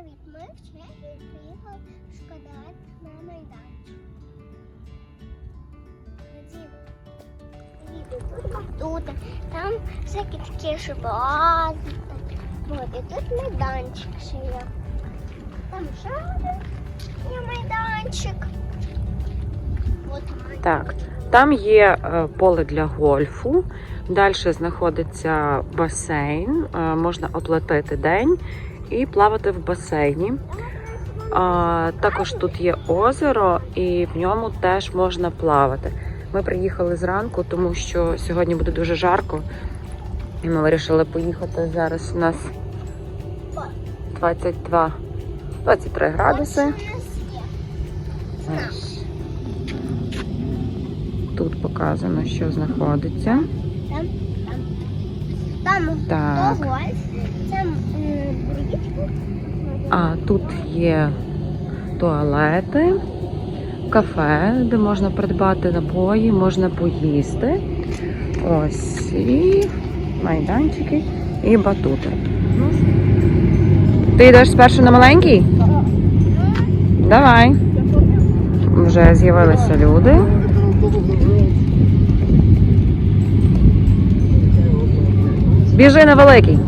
Привіт, ми в Чехії приїхали шкодувати на майданчик. Тут там всякі такі шоколади. Вот, і тут майданчик ще є. Там ще один є майданчик. От. Так, там є е, поле для гольфу. Далі знаходиться басейн. Е, Можна оплатити день і плавати в басейні. А, також тут є озеро, і в ньому теж можна плавати. Ми приїхали зранку, тому що сьогодні буде дуже жарко. І ми вирішили поїхати. Зараз у нас 22, 23 градуси. Тут показано, що знаходиться. Там, там. Там Так. то гольф, там е, річка. А тут є туалети, кафе, де можна придбати напої, можна поїсти. Ось і майданчики і батути. Ти йдеш спершу на маленький? Давай. Вже з'явилися люди. Біжи на великий.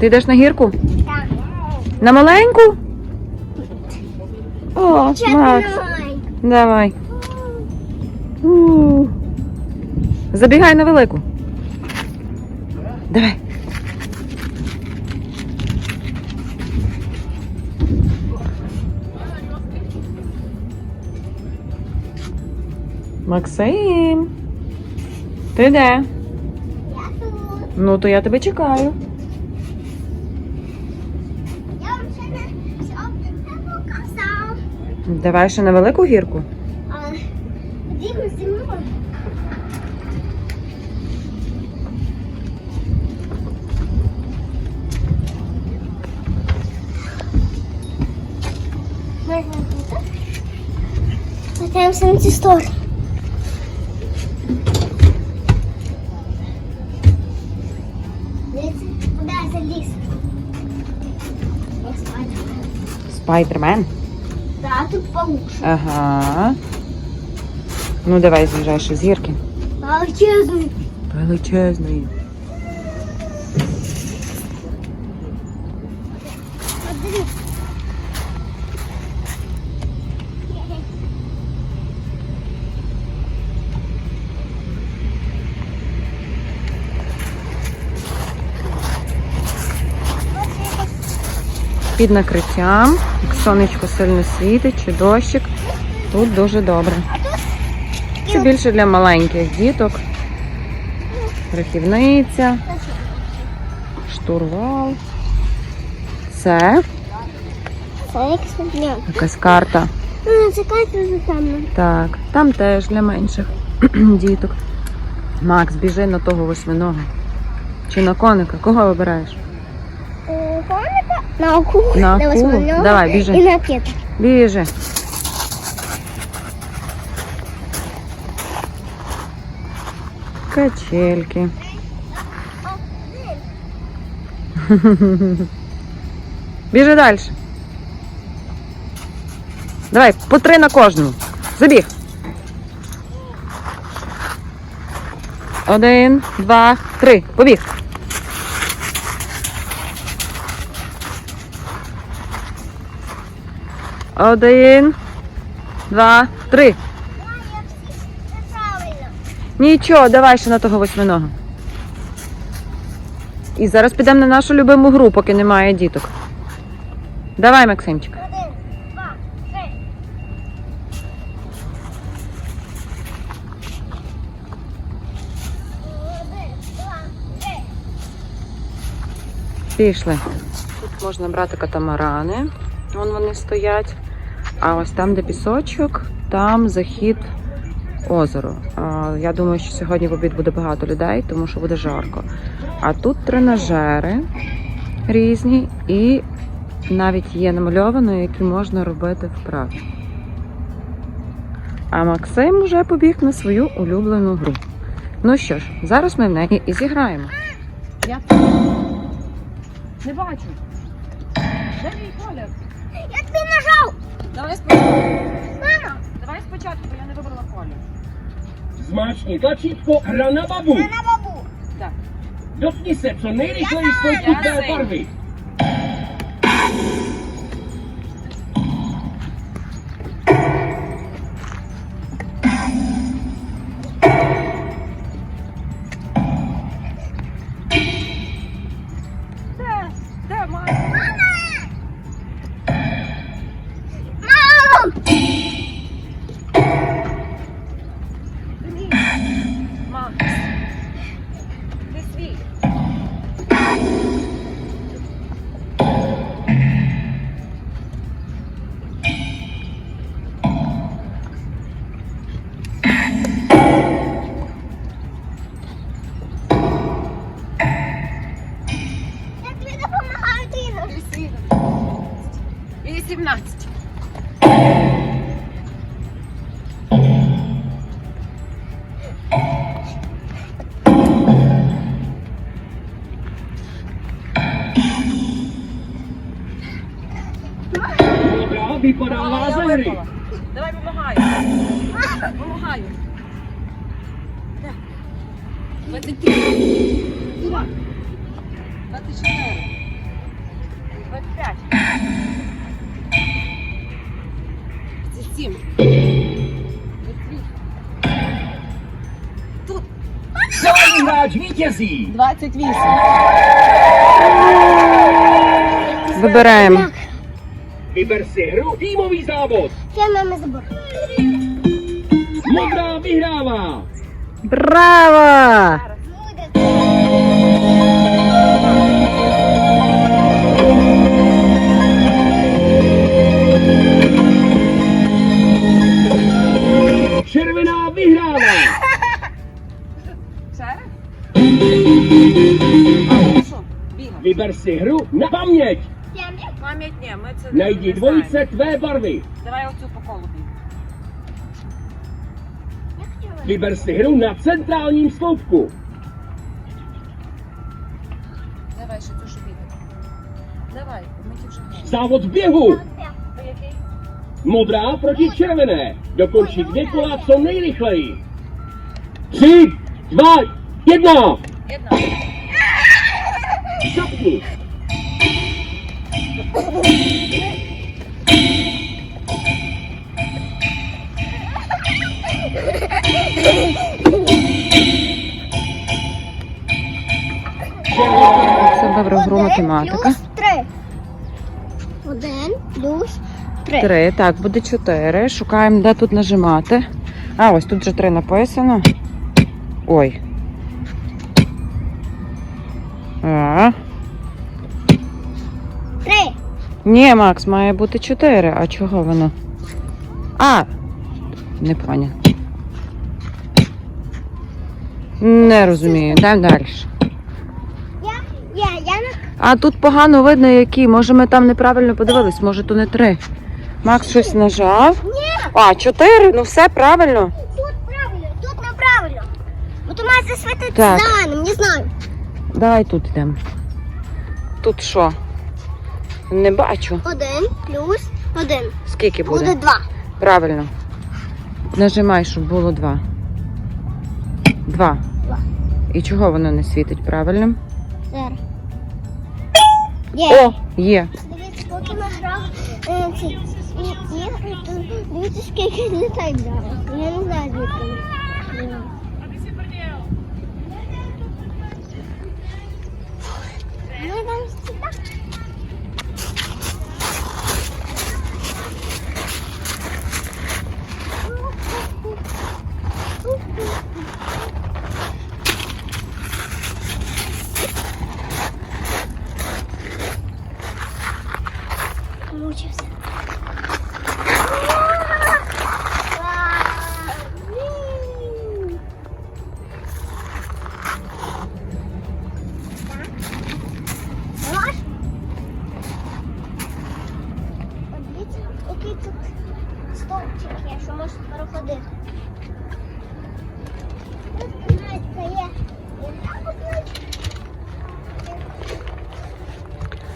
Ти йдеш на гірку? Так. На маленьку? О, Макс, давай. давай. У. Забігай на велику. Давай. Максим. Ти де? Я тут. Ну, то я тебе чекаю. Я вам ще не все не показав. Давай ще на велику гірку. А, зі мною. Спитаємося на цю сторону. Заліз? Як. Спайдермен. Так, тут получше. Ага. Ну, давай з'їжджай ще з гірки. Величезний. Величезний. Під накриттям, як сонечко сильно світить чи дощик. Тут дуже добре. Це більше для маленьких діток. Рахівниця, штурвал. Це якась карта. Ну, це карта там. Так, там теж для менших діток. Макс, біжи на того восьминого. Чи на коника? Кого вибираєш? Е, Коника? На акулу. На акулу? восьминога Давай, біжи. І на кита. Біжи. Качельки. Біжи далі. Давай, по три на кожному. Забіг. Один, два, три. Побіг. Один, два, три. Нічого, давай ще на того восьминого. І зараз підемо на нашу любиму гру, поки немає діток. Давай, Максимчик. Один, два, три. Один, два, три. Пішли. Тут можна брати катамарани. Вон вони стоять. А ось там, де пісочок, там захід озеро. Я думаю, що сьогодні в обід буде багато людей, тому що буде жарко. А тут тренажери різні і навіть є намальовано, які можна робити вправи. А Максим вже побіг на свою улюблену гру. Ну що ж, зараз ми в неї і зіграємо. Я не бачу. Де мій колір? Я тобі нажав! Давай спочатку. Мама! Давай спочатку, бо я не вибрала колір. Zmáčkni tlačítko hra na babu. Це на бабу! Так. Dotkni se co nejrychleji Já tvé barvy. Давай помагаю. Помагаю. 23. 24. 25. 27. 28. Тут. Celý hráč vítězí. 28. Вибираємо. Vyber si hru týmový Vezmeme zbor. Modrá vyhrává. Bravo! Červená vyhrává. Vyber si hru na paměť. Najdi не dvojice tvé barvy. Давай оцю по колу бігай. Я хотіла. Vyber si hru na centrálním sloupku. Давай ще цю що бігай. Давай, ми ті вже граємо. Závod v běhu. Ти який? Modrá proti červené. Dokončit dvě kola co nejrychleji. Tři, dva, jedna. Jedna. Zapni. Це вибрав гру математика. Один плюс три. Три, так, буде чотири. Шукаємо, де тут нажимати. А, ось тут вже три написано. Ой. А. Ні, Макс, має бути чотири. А чого воно? А! Не поняв. Не розумію. Йдемо далі. А тут погано видно, які. Може, ми там неправильно подивились, може, то не три. Макс щось нажав. Ні, А, чотири, ну все правильно. тут правильно, тут неправильно. Бо то має засвітити зеленим, не знаю. Давай тут йдемо. Тут що? Не бачу. Один плюс один. Скільки буде? Буде два. Правильно. Нажимай, щоб було два. Два. Два. І чого воно не світить правильно? Зараз. Є. О, є. Дивіться, поки ми грали е, ці ігри, то дивіться, скільки літає зараз. Я не знаю, звідки. Ну, там. Мучився. стовпчик є, що можеш переходити.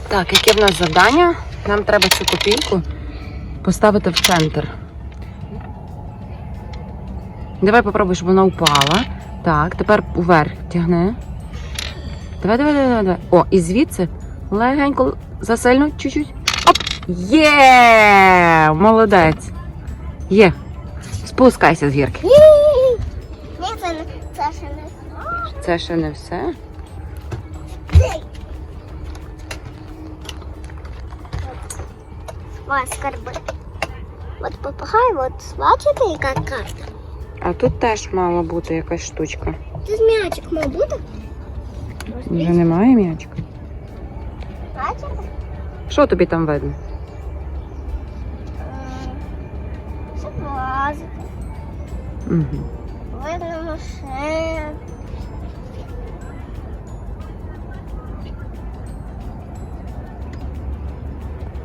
Так, яке в нас завдання? Нам треба цю копійку поставити в центр. Давай попробуй, щоб вона упала. Так, тепер уверх тягни. Давай, давай, давай, давай. О, і звідси легенько засильно чуть-чуть. Оп! Є! Молодець! Є. Спускайся з гірки. Ні, це не це ще не все. Це ще не все. Ось скарби. От попахай, от бачите, яка карта? А тут теж мала бути якась штучка. Тут м'ячик мав бути. Вже немає м'ячка. Бачите? Що тобі там видно? Угу. Видно машин.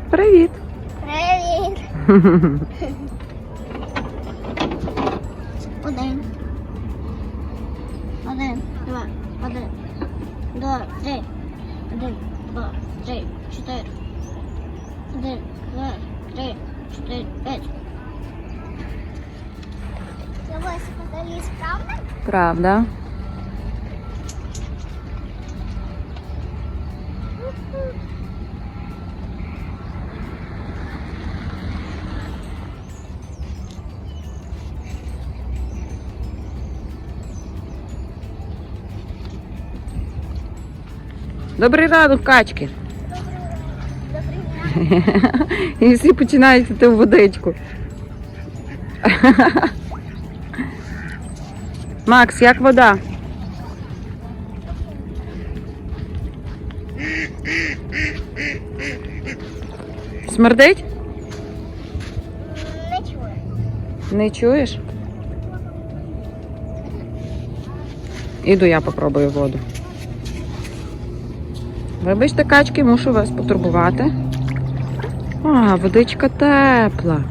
Привіт. Привіт. Один. Один, два, один, два, три. Один, два, три, чотири. Один, два, три, чотири, п'ять. Це подаліз, правда? Правда. Добрий ранок, качки. І всі починають йти в водичку. Макс, як вода? Смердить? Не чую. Не чуєш? Іду я попробую воду. Вибачте, качки, мушу вас потурбувати. А, водичка тепла.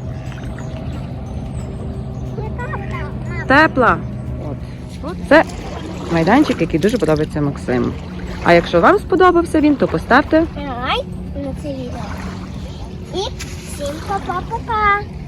Тепла. Це майданчик, який дуже подобається Максиму. А якщо вам сподобався він, то поставте лайк на це відео. І всім па-па-па-па.